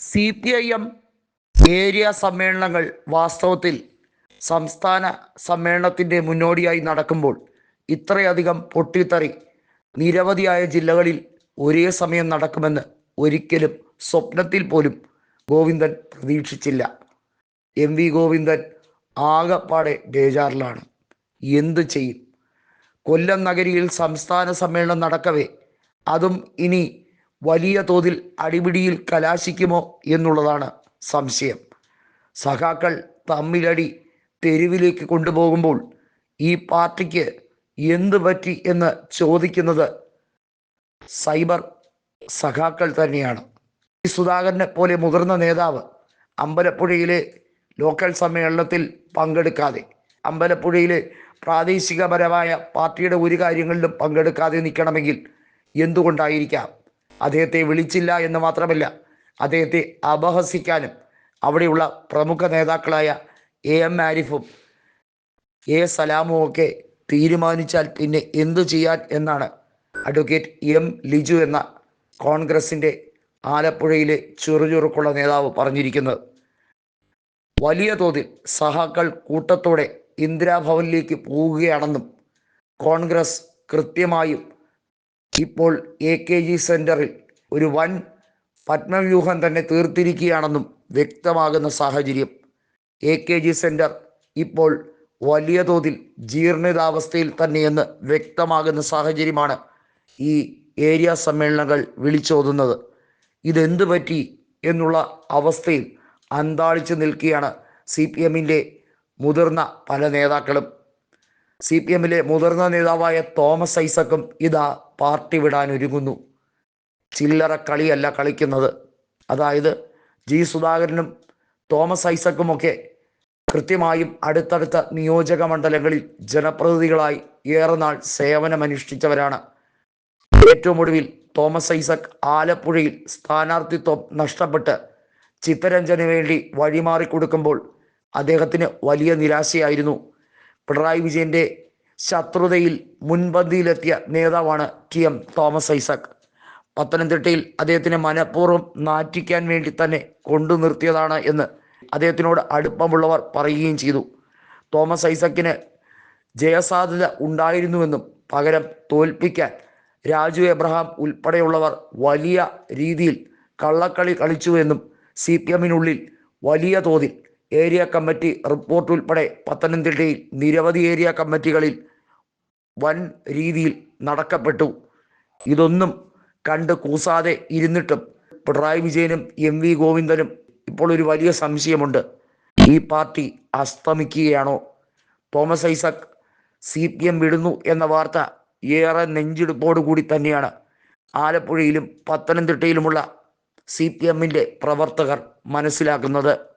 C P I M area സമ്മേളനങ്ങൾ വാസ്തവത്തിൽ സംസ്ഥാന സമ്മേളനത്തിന്റെ മുന്നോടിയായി നടക്കുമ്പോൾ ഇത്രയധികം പൊട്ടിത്തെറി നിരവധിയായ ജില്ലകളിൽ ഒരേ സമയം നടക്കുമെന്ന് ഒരിക്കലും സ്വപ്നത്തിൽ പോലും ഗോവിന്ദൻ പ്രതീക്ഷിച്ചില്ല. എം വി ഗോവിന്ദൻ ആകപ്പാടെ ബേജാറിലാണ്. എന്തു ചെയ്യും? കൊല്ലം നഗരിയിൽ സംസ്ഥാന സമ്മേളനം നടക്കവേ അതും ഇനി വലിയ തോതിൽ അടിപിടിയിൽ കലാശിക്കുമോ എന്നുള്ളതാണ് സംശയം. സഖാക്കൾ തമ്മിലടി തെരുവിലേക്ക് കൊണ്ടുപോകുമ്പോൾ ഈ പാർട്ടിക്ക് എന്ത് പറ്റി എന്ന് ചോദിക്കുന്നത് സൈബർ സഖാക്കൾ തന്നെയാണ്. ഈ സുധാകരനെ പോലെ മുതിർന്ന നേതാവ് അമ്പലപ്പുഴയിലെ ലോക്കൽ സമ്മേളനത്തിൽ പങ്കെടുക്കാതെ അമ്പലപ്പുഴയിലെ പ്രാദേശികപരമായ പാർട്ടിയുടെ ഒരു കാര്യങ്ങളിലും പങ്കെടുക്കാതെ നിൽക്കണമെങ്കിൽ എന്തുകൊണ്ടായിരിക്കാം? അദ്ദേഹത്തെ വിളിച്ചില്ല എന്ന് മാത്രമല്ല അദ്ദേഹത്തെ അപഹസിക്കാനും അവിടെയുള്ള പ്രമുഖ നേതാക്കളായ എ എം ആരിഫും എ സലാമും ഒക്കെ തീരുമാനിച്ചാൽ പിന്നെ എന്തു ചെയ്യാൻ എന്നാണ് അഡ്വക്കേറ്റ് എം ലിജു എന്ന കോൺഗ്രസിന്റെ ആലപ്പുഴയിലെ ചെറുചുറുക്കുള്ള നേതാവ് പറഞ്ഞിരിക്കുന്നത്. വലിയ തോതിൽ സഹാക്കൾ കൂട്ടത്തോടെ ഇന്ദിരാഭവനിലേക്ക് പോവുകയാണെന്നും കോൺഗ്രസ് കൃത്യമായും ഇപ്പോൾ എ കെ ജി സെന്ററിൽ ഒരു വൻ പത്മവ്യൂഹം തന്നെ തീർത്തിരിക്കുകയാണെന്നും വ്യക്തമാകുന്ന സാഹചര്യം. എ കെ ജി സെന്റർ ഇപ്പോൾ വലിയ തോതിൽ ജീർണിതാവസ്ഥയിൽ തന്നെയെന്ന് വ്യക്തമാകുന്ന സാഹചര്യമാണ് ഈ ഏരിയ സമ്മേളനങ്ങൾ വിളിച്ചോതുന്നത്. ഇതെന്തു പറ്റി എന്നുള്ള അവസ്ഥയിൽ അന്താളിച്ചു നിൽക്കുകയാണ് സി പി എമ്മിന്റെ മുതിർന്ന പല നേതാക്കളും. സി പി എമ്മിലെ മുതിർന്ന നേതാവായ തോമസ് ഐസക്കും ഇതാ പാർട്ടി വിടാൻ ഒരുങ്ങുന്നു. ചില്ലറ കളിയല്ല കളിക്കുന്നത്. അതായത് ജി സുധാകരനും തോമസ് ഐസക്കുമൊക്കെ കൃത്യമായും അടുത്തടുത്ത നിയോജക മണ്ഡലങ്ങളിൽ ജനപ്രതിനിധികളായി ഏറെ നാൾ സേവനമനുഷ്ഠിച്ചവരാണ്. ഏറ്റവും ഒടുവിൽ തോമസ് ഐസക് ആലപ്പുഴയിൽ സ്ഥാനാർത്ഥിത്വം നഷ്ടപ്പെട്ട് ചിത്തരഞ്ജന് വേണ്ടി വഴിമാറി കൊടുക്കുമ്പോൾ അദ്ദേഹത്തിന് വലിയ നിരാശയായിരുന്നു. പിണറായി വിജയന്റെ ശത്രുതയിൽ മുൻപന്തിയിലെത്തിയ നേതാവാണ് ടി എം തോമസ് ഐസക്. പത്തനംതിട്ടയിൽ അദ്ദേഹത്തിനെ മനഃപൂർവം നാറ്റിക്കാൻ വേണ്ടി തന്നെ കൊണ്ടു നിർത്തിയതാണ് എന്ന് അദ്ദേഹത്തിനോട് അടുപ്പമുള്ളവർ പറയുകയും ചെയ്തു. തോമസ് ഐസക്കിന് ജയസാധ്യത ഉണ്ടായിരുന്നുവെന്നും പകരം തോൽപ്പിക്കാൻ രാജു എബ്രഹാം ഉൾപ്പെടെയുള്ളവർ വലിയ രീതിയിൽ കള്ളക്കളി കളിച്ചുവെന്നും സി പി എമ്മിനുള്ളിൽ വലിയ തോതിൽ ഏരിയ കമ്മിറ്റി റിപ്പോർട്ട് ഉൾപ്പെടെ പത്തനംതിട്ടയിൽ നിരവധി ഏരിയ കമ്മിറ്റികളിൽ വൻ രീതിയിൽ നടക്കപ്പെട്ടു. ഇതൊന്നും കണ്ട് കൂസാതെ ഇരുന്നിട്ടും പിണറായി വിജയനും എം വി ഗോവിന്ദനും ഇപ്പോൾ ഒരു വലിയ സംശയമുണ്ട്. ഈ party അസ്തമിക്കുകയാണോ? Thomas Isaac C P M വിടുന്നു എന്ന വാർത്ത ഏറെ നെഞ്ചിടുപ്പോടുകൂടി തന്നെയാണ്. ആലപ്പുഴയിലും പത്തനംതിട്ടയിലുമുള്ള സി പി എമ്മിന്റെ പ്രവർത്തകർ മനസ്സിലാക്കുന്നത്.